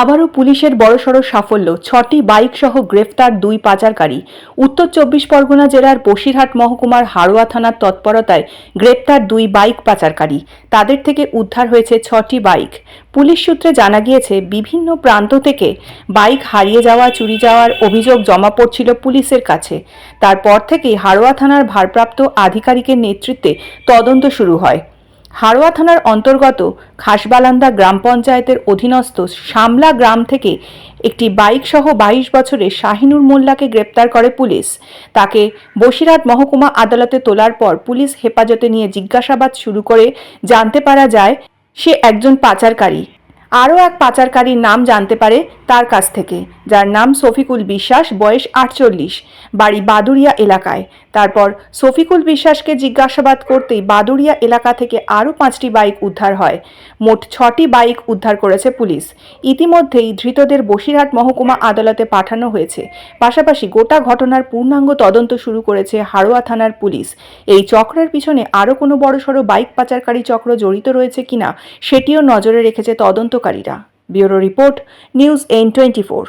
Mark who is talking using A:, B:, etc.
A: আবারও পুলিশের বড়সড় সাফল্য। ছটি বাইক সহ গ্রেফতার দুই পাচারকারী। উত্তর চব্বিশ পরগনা জেলার বসিরহাট মহকুমার হাড়োয়া থানার তৎপরতায় গ্রেপ্তার দুই বাইক পাচারকারী। তাদের থেকে উদ্ধার হয়েছে ছটি বাইক। পুলিশ সূত্রে জানা গিয়েছে, বিভিন্ন প্রান্ত থেকে বাইক হারিয়ে যাওয়া, চুরি যাওয়ার অভিযোগ জমা পড়ছিল পুলিশের কাছে। তারপর থেকেই হাড়োয়া থানার ভারপ্রাপ্ত আধিকারিকের নেতৃত্বে তদন্ত শুরু হয়। হাড়োয়া থানার অন্তর্গত খাসবালান্দা গ্রাম পঞ্চায়েতের অধীনস্থ শামলা গ্রাম থেকে একটি বাইক সহ বাইশ বছরের শাহিনুর মোল্লাকে গ্রেপ্তার করে পুলিশ। তাকে বসিরহাট মহকুমা আদালতে তোলার পর পুলিশ হেফাজতে নিয়ে জিজ্ঞাসাবাদ শুরু করে। জানতে পারা যায়, সে একজন পাচারকারী। আরও এক পাচারকারীর নাম জানতে পারে তার কাছ থেকে, যার নাম শফিকুল বিশ্বাস, বয়স আটচল্লিশ, বাড়ি বাদুরিয়া এলাকায়। তারপর শফিকুল বিশ্বাসকে জিজ্ঞাসাবাদ করতেই বাদুরিয়া এলাকা থেকে আরও পাঁচটি বাইক উদ্ধার হয়। মোট ছটি বাইক উদ্ধার করেছে পুলিশ। ইতিমধ্যেই ধৃতদের বসিরহাট মহকুমা আদালতে পাঠানো হয়েছে। পাশাপাশি গোটা ঘটনার পূর্ণাঙ্গ তদন্ত শুরু করেছে হাড়োয়া থানার পুলিশ। এই চক্রের পিছনে আরও কোনো বড়সড় বাইক পাচারকারী চক্র জড়িত রয়েছে কিনা, সেটিও নজরে রেখেছে তদন্তকারীরা। Bureau report, news N twenty four.